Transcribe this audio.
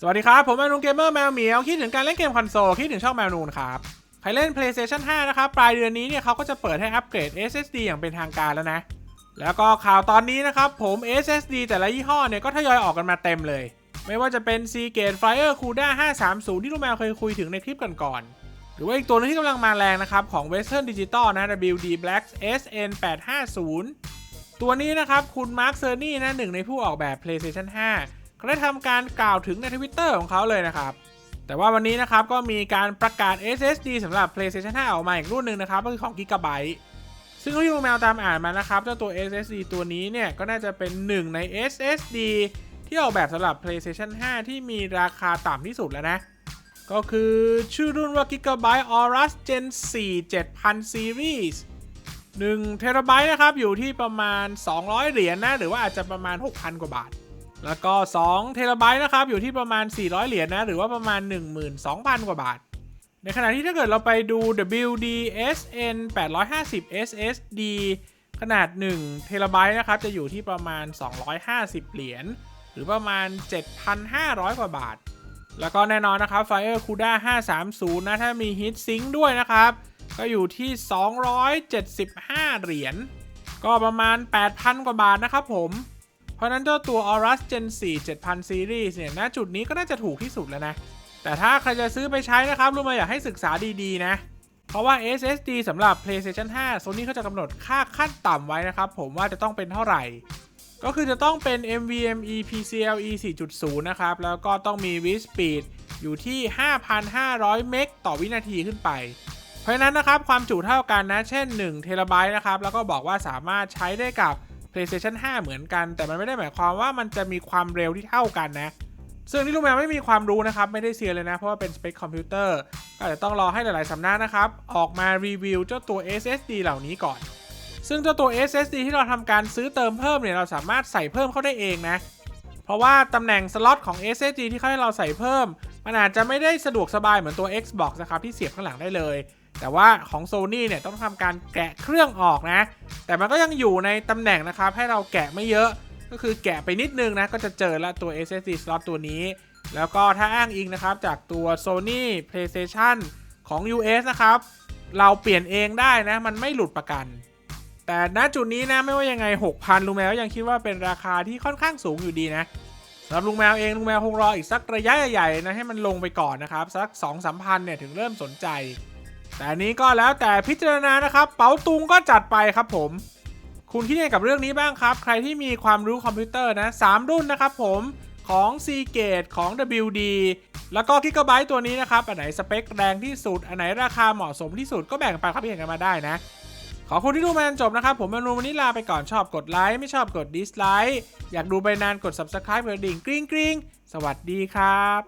สวัสดีครับ ผมแมนูนเกมเมอร์แมวเหมียวคิดถึงการเล่นเกมคอนโซลคิดถึงช่องแมวนูนครับ ใครเล่น PlayStation 5 นะครับ ปลายเดือนนี้เนี่ยเขาก็จะเปิดให้อัปเกรด SSD อย่างเป็นทางการแล้วนะ แล้วก็ข่าวตอนนี้นะครับ ผม SSD แต่ละยี่ห้อเนี่ยก็ทยอยออกกันมาเต็มเลย ไม่ว่าจะเป็น Seagate Flyer CUDA 530 ที่ลูกแมวเคยคุยถึงในคลิปก่อนๆหรือว่าอีกตัวนึงที่กำลังมาแรงนะครับของ Western Digital นะ WD Black SN 850ตัวนี้นะครับคุณมาร์คเซอร์นี่นะหนึ่งในผู้ออกแบบ PlayStation 5 เขาได้ทำการกล่าวถึงในทวิตเตอร์ของเขาเลยนะครับ แต่ว่าวันนี้นะครับก็มีการประกาศ SSD สำหรับ PlayStation 5 ออกมาอีกรุ่นหนึ่งนะครับก็คือของ Gigabyte ซึ่งที่ลุงแมวตามอ่านมานะครับเจ้าตัว SSD ตัวนี้เนี่ยก็น่าจะเป็นหนึ่งใน SSD ที่ออกแบบสำหรับ PlayStation 5 ที่มีราคาต่ำที่สุดแล้วนะ ก็คือชื่อรุ่นว่า Gigabyte Aorus Gen 4 7000 Series 1 t b นะครับ อยู่ที่ประมาณ 200 เหรียญนะหรือว่าอาจจะประมาณ 6,000 กว่าบาท แล้วก็2 t b นะครับอยู่ที่ประมาณ 400 เหรียญนะหรือว่าประมาณ 12,000 กว่าบาท ในขณะที่ถ้าเกิดเราไปดู WDSN 850 SSD ขนาด1เทราไบต์นะครับจะอยู่ที่ประมาณ 250 เหรียญหรือประมาณ 7,500 กว่าบาท แล้วก็แน่นอนนะครับ Fire CUDA 530 นะ ถ้ามี Heat Sink ด้วยนะครับ ก็อยู่ที่ 275 เหรียญก็ประมาณ 8,000 กว่าบาทนะครับผม เพราะนั้นเจ้าตัว Aorus Gen 4 7000 Series เนี่ยณจุดนี้ก็น่าจะถูกที่สุดแล้วนะ แต่ถ้าใครจะซื้อไปใช้นะครับรู้มาอยากให้ศึกษาดีๆนะ เพราะว่า SSD สำหรับ PlayStation 5 Sony เขาจะกำหนดค่าขั้นต่ำไว้นะครับ ผมว่าจะต้องเป็นเท่าไหร่ ก็คือจะต้องเป็น NVMe PCLe 4.0 นะครับ แล้วก็ต้องมี read speed อยู่ที่ 5,500 เมกต่อวินาทีขึ้นไป เพราะฉะนั้นนะครับความจุเท่ากันนะ เช่น1เทราไบต์นะครับ แล้วก็บอกว่าสามารถใช้ได้กับ PlayStation 5 เหมือนกัน แต่มันไม่ได้หมายความว่ามันจะมีความเร็วที่เท่ากันนะ ซึ่งที่ลูกแมวไม่มีความรู้นะครับ ไม่ได้เซียนเลยนะ เพราะว่าเป็นสเปคคอมพิวเตอร์ก็จจะต้องรอให้หลายๆสำนักนะครับ ออกมารีวิวเจ้าตัว SSD เหล่านี้ก่อน ซึ่งเจ้าตัว SSD ที่เราทำการซื้อเติมเพิ่มเนี่ยเราสามารถใส่เพิ่มเข้าได้เองนะเพราะว่าตำแหน่งสล็อตของ SSD ที่เขาให้เราใส่เพิ่ม มันอาจจะไม่ได้สะดวกสบายเหมือนตัว Xbox นะครับ ที่เสียบข้างหลังได้เลย แต่ว่าของ Sony เนี่ยต้องทำการแกะเครื่องออกนะ แต่มันก็ยังอยู่ในตำแหน่งนะครับ ให้เราแกะไม่เยอะ ก็คือแกะไปนิดนึงนะ ก็จะเจอละตัว SSD slot ตัวนี้ แล้วก็ถ้าอ้างอิงนะครับ จากตัว Sony PlayStation ของ US นะครับ เราเปลี่ยนเองได้นะ มันไม่หลุดประกัน แต่ณจุดนี้นะไม่ว่ายังไง 6,000ลุงแมวยังคิดว่าเป็นราคาที่ค่อนข้างสูงอยู่ดีนะสำหรับลุงแมวเองลุงแมวคงรออีกสักระยะใหญ่ๆนะให้มันลงไปก่อนนะครับสัก2 3พันเนี่ยถึงเริ่มสนใจ แต่นี้ก็แล้วแต่พิจารณานะครับ เป๋าตุงก็จัดไปครับผม คุณคิดยังไงกับเรื่องนี้บ้างครับ ใครที่มีความรู้คอมพิวเตอร์นะ3รุ่นนะครับผมของ Seagate ของ WD แล้วก็ Gigabyte ตัวนี้นะครับ อันไหนสเปคแรงที่สุด อันไหนราคาเหมาะสมที่สุดก็แบ่งปันความคิดเห็นกันมาได้นะ ขอบคุณที่ดูมาจนจบนะครับ ผมมานูวันนี้ลาไปก่อนชอบกดไลค์ไม่ชอบกดดิสไลค์อยากดูไปนานกด Subscribe กดดิ่งกริ๊งกริ๊งสวัสดีครับ